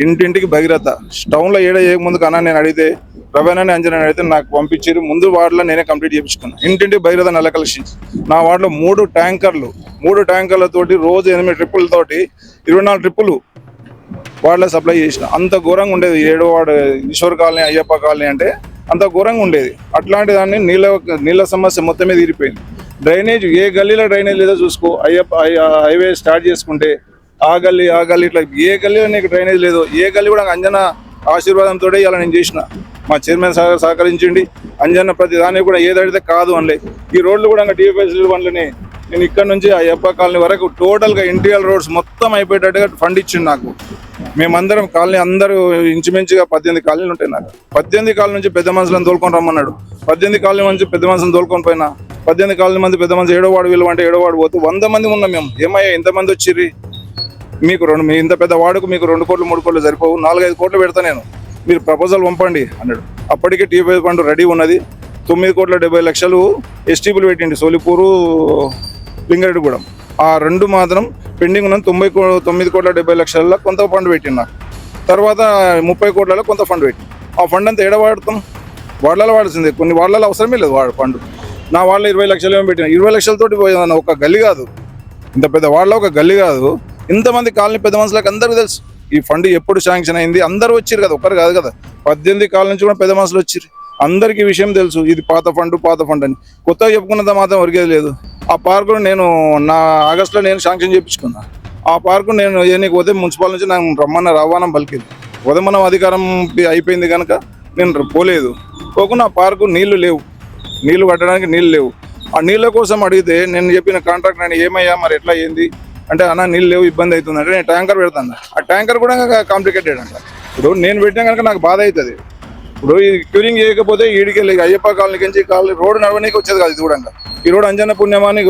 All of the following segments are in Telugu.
ఇంటింటికి భగీరథ. టౌన్లో ఏడ ముందు కన్నా నేను అడిగితే రవేణని అంజనా అడిగితే నాకు పంపించారు ముందు వార్డులో నేనే కంప్లీట్ చేయించుకున్నాను ఇంటింటికి భగీరథ నల్ల నా వార్డులో మూడు ట్యాంకర్లు. మూడు ట్యాంకర్లతోటి రోజు ఎనిమిది ట్రిప్పులతోటి ఇరవై నాలుగు ట్రిప్పులు వార్డులో సప్లై చేసిన. అంత ఘోరంగా ఉండేది ఏడో ward Eshwar colony Ayyappa colony అంటే అంత ఘోరంగా ఉండేది. అట్లాంటి దాన్ని నీళ్ళ నీళ్ళ సమస్య మొత్తం మీద తీరిపోయింది డ్రైనేజ్ ఏ గల్లీలో డ్రైనేజ్ లేదో చూసుకో. అయ్యప్ప హైవే స్టార్ట్ చేసుకుంటే ఆ గల్లీ ఆ గల్లీ ఇట్లా ఏ గల్లీలో నీకు డ్రైనేజ్ లేదు. ఏ గల్లీ కూడా అంజన ఆశీర్వాదంతో ఇలా నేను చేసిన. మా చైర్మన్ సార్ సహకరించండి. అంజన్న ప్రతి దానికి కూడా ఏదైతే కాదు అనలే. ఈ రోడ్లు కూడా డిఎఫ్ఎస్ఎల్ వన్లని నేను ఇక్కడ నుంచి ఆ అయ్యప్ప కాలనీ వరకు టోటల్గా ఇంటీరియర్ రోడ్స్ మొత్తం అయిపోయేటట్టుగా ఫండ్ ఇచ్చింది నాకు. మేమందరం కాలనీ అందరూ ఇంచుమించుగా పద్దెనిమిది కాలనీలు ఉంటాయి నాకు. పద్దెనిమిది కాలనీ నుంచి పెద్ద మనుషులను తోలుకొని రమ్మన్నాడు. పద్దెనిమిది కాలనీ నుంచి పెద్ద మనుషులను తోలుకొని పోయినా. పద్దెనిమిది కాలనీ మంది పెద్ద మనిషి ఏడో వాడు వీళ్ళు అంటే ఏడో వాడు పోతే వంద మంది ఉన్నాం మేము. ఏమయ్యా ఇంతమంది వచ్చిర్రి? మీకు రెండు మీ ఇంత పెద్ద వాడుకు మీకు రెండు కోట్లు మూడు కోట్లు సరిపోవు. నాలుగైదు కోట్లు పెడతా నేను. మీరు ప్రపోజల్ పంపండి అన్నాడు. అప్పటికే టీబీ ఫండ్ రెడీ ఉన్నది. తొమ్మిది కోట్ల డెబ్బై లక్షలు ఎస్టీపీలు పెట్టింది సోలిపూరు లింగారెడ్డిగూడెం. ఆ రెండు మాత్రం పెండింగ్ ఉన్న తొంభై కో- తొమ్మిది కోట్ల డెబ్బై లక్షల కొంత ఫండ్ పెట్టింది తర్వాత ముప్పై కోట్లలో కొంత ఫండ్ పెట్టి ఆ ఫండ్ అంతా ఎడ వాడుతాం? వాళ్ళలో వాడాల్సిందే. కొన్ని వాళ్ళలో అవసరమే లేదు వాడు ఫండ్ నా వాళ్ళ ఇరవై లక్షలు ఏమో పెట్టిన. ఇరవై లక్షలతోటి పోయేదన్న ఒక గల్లి కాదు. ఇంత పెద్ద వాళ్ళ ఒక గల్లి కాదు. ఇంతమంది కాలనీ పెద్ద మనుషులకు అందరికీ తెలుసు. ఈ ఫండ్ ఎప్పుడు శాంక్షన్ అయింది? అందరూ వచ్చారు కదా ఒక్కరు కాదు కదా. పద్దెనిమిది కాల నుంచి కూడా పెద్ద మనుషులు వచ్చారు అందరికీ విషయం తెలుసు. ఇది పాత ఫండ్ పాత ఫండ్ అని. కొత్తగా చెప్పుకున్నంత మాత్రం ఒరిగేది లేదు. ఆ పార్కును నేను నా ఆగస్టులో నేను శాంక్షన్ చేయించుకున్నా. ఆ పార్కు నేను ఎన్నికి పోతే మున్సిపల్ నుంచి నాకు రమ్మన్న రవాణా పలికింది. పోతే మనం అధికారం అయిపోయింది కనుక నేను పోలేదు. పోకుండా ఆ పార్కు నీళ్ళు లేవు. నీళ్ళు కట్టడానికి నీళ్ళు లేవు. ఆ నీళ్ళ కోసం అడిగితే నేను చెప్పిన కాంట్రాక్ట్ నేను ఏమయ్యా మరి ఎట్లా ఏంది అంటే అన్న నీళ్ళు లేవు ఇబ్బంది అవుతుంది అంటే నేను ట్యాంకర్ పెడతాను. ఆ ట్యాంకర్ కూడా కాంప్లికేటెడ్ అంట. ఇప్పుడు నేను పెట్టినా కనుక నాకు బాధ అవుతుంది. ఇప్పుడు ఈ క్యూరింగ్ చేయకపోతే ఈడికెళ్ళి అయ్యప్ప కాలనీకి నుంచి కాలనీ రోడ్డు నడవనీకి వచ్చేది కాదు ఇది కూడా ఈ రోడ్ అంజన పుణ్యమాని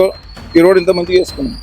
ఈ రోడ్ ఇంత మంచిగా చేసుకున్నాం.